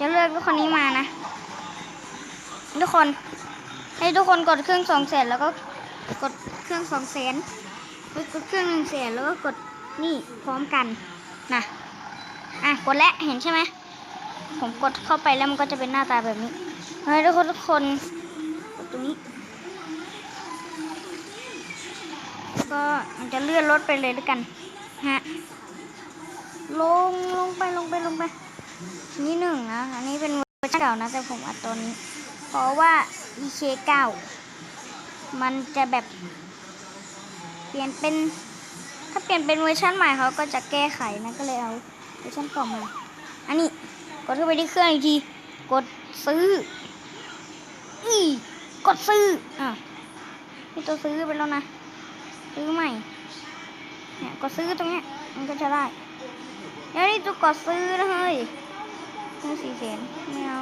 จะเลือกรถคันนี้มานะ ทุกคน ให้ทุกคนกดเครื่องสองแสนแล้วก็กดเครื่องสองแสนกดเครื่องหนึ่งแสนแล้วก็กดนี่พร้อมกันนะอะกดแล้วเห็นใช่ไหมผมกดเข้าไปแล้วมันก็จะเป็นหน้าตาแบบนี้ให้ทุกคนทุกคนกดตรงนี้ ก็มันจะเลื่อนรถไปเลยด้วยกันฮะลงลงไปลงไปลงไป นี่หนึ่งนะ อันนี้เป็นเวอร์ชันเก่านะ แต่ผมอัดตัวนี้ เพราะว่า EK 9มันจะแบบ เปลี่ยนเป็น ถ้าเปลี่ยนเป็นเวอร์ชันใหม่เขาก็จะแก้ไขนะ ก็เลยเอาเวอร์ชันเก่ามา อันนี้กดเข้าไปที่เครื่องอีกที กดซื้ออีกดซื้อ อะนี่ตัวซื้อไปแล้วนะ ซื้อใหม่ เนี่ย กดซื้อตรงเนี้ย มันก็จะได้ แล้วนี่ตัวกดซื้อนะเฮ้ย ซื้อสี่แสนไม่เอา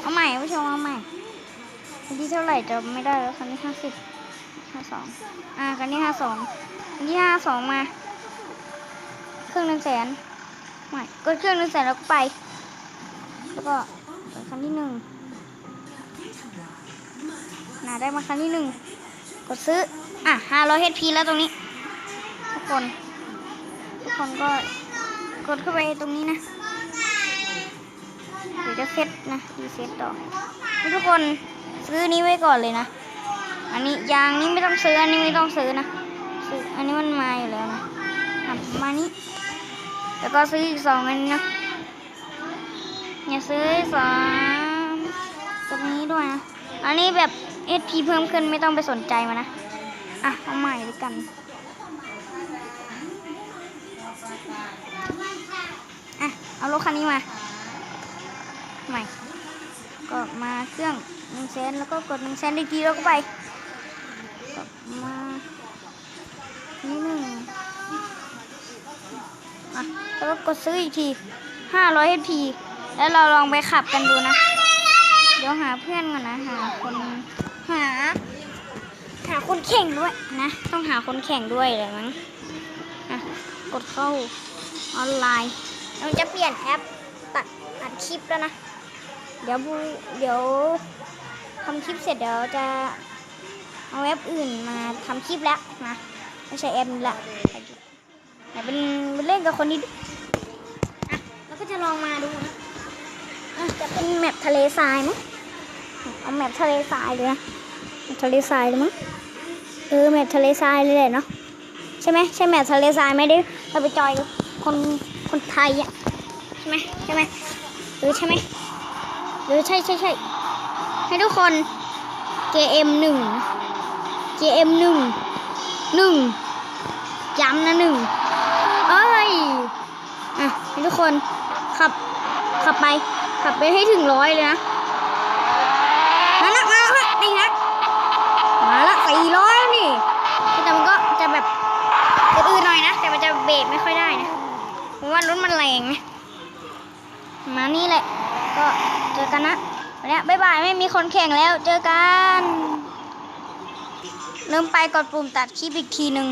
เอาใหม่ผู้ชมเอาใหม่คันที่เท่าไหร่จะไม่ได้แล้วคันที่ห้าสิบห้าสองอ่าคันที่ห้าสองคันที่ห้าสองมาเครื่องหนึ่งแสนไม่กดเครื่องหนึ่งแสนแล้วก็ไป แล้วก็คันที่หนึ่งน่าได้มาคันที่หนึ่งกดซื้ออะห้าร้อยเฮพีแล้วตรงนี้ ทุกคน ทุกคนก็กดเข้าไปตรงนี้นะ เดี๋ยวจะเซตนะรีเซ็ตต่อให้ทุกคนซื้อนี้ไว้ก่อนเลยนะ อันนี้ยางนี้ไม่ต้องซื้อ อันนี้ไม่ต้องซื้อนะ ซื้อ อันนี้มันมาอยู่แล้วนะมานี้ แล้วก็ซื้ออีกสองอันนี้นะอย่าซื้อสามตรงนี้ด้วยนะ อันนี้แบบ SP เพิ่มขึ้นไม่ต้องไปสนใจมันนะ อะเอาใหม่ด้วยกันอะเอารถคันนี้มา ก็มาเครื่องหนึ่งเซนแล้วก็กดหนึ่งเซนอีกทีแล้วก็ไปก็มานี่หนึ่งอะแล้วก็กดซื้ออีกทีห้าร้อยเอพีแล้วเราลองไปขับกันดูนะ เดี๋ยวหาเพื่อนก่อนนะ หาคนหา หาคนแข่งด้วยนะ ต้องหาคนแข่งด้วยเลยมั้งอะกดเข้าออนไลน์เราจะเปลี่ยนแอปตัดอัดคลิปแล้วนะ เดี๋ยวบูเดี๋ยวทำคลิปเสร็จเดี๋ยวจะเอาแอปอื่นมาทำคลิปแล้วนะไม่ใช่แอปนี้ละแต่เป็นเป็นเล่นกับคนนี้อะแล้วก็จะลองมาดูนะจะเป็นแมปทะเลทรายมั้งเอาแมปทะเลทรายเลยนะทะเลทรายเลยมั้งเออแมปทะเลทรายเลยแหละเนาะใช่ไหมใช่แมปทะเลทรายไหมได้เราไปจอยกับคนคนไทยอะใช่ไหมใช่ไหมหรือใช่ไหม หรือใช่ใช่ใช่ให้ทุกคน JM หนึ่ง JM หนึ่งหนึ่งย้ำนะหนึ่งเอ้ยอะให้ทุกคนขับขับไป ขับไปให้ถึงร้อยเลยนะมาละมาละนี่นะมาละสี่ร้อยนี่แต่มันก็จะแบบอืดๆหน่อยนะ แต่มันจะเบรกไม่ค่อยได้นะเพราะว่ารถมันแรงนะมานี่แหละ ก็เจอกันนะวันนี้บ๊ายบายไม่มีคนแข่งแล้วเจอกัน ลืมไปกดปุ่มตัดคลิปอีกทีหนึ่ง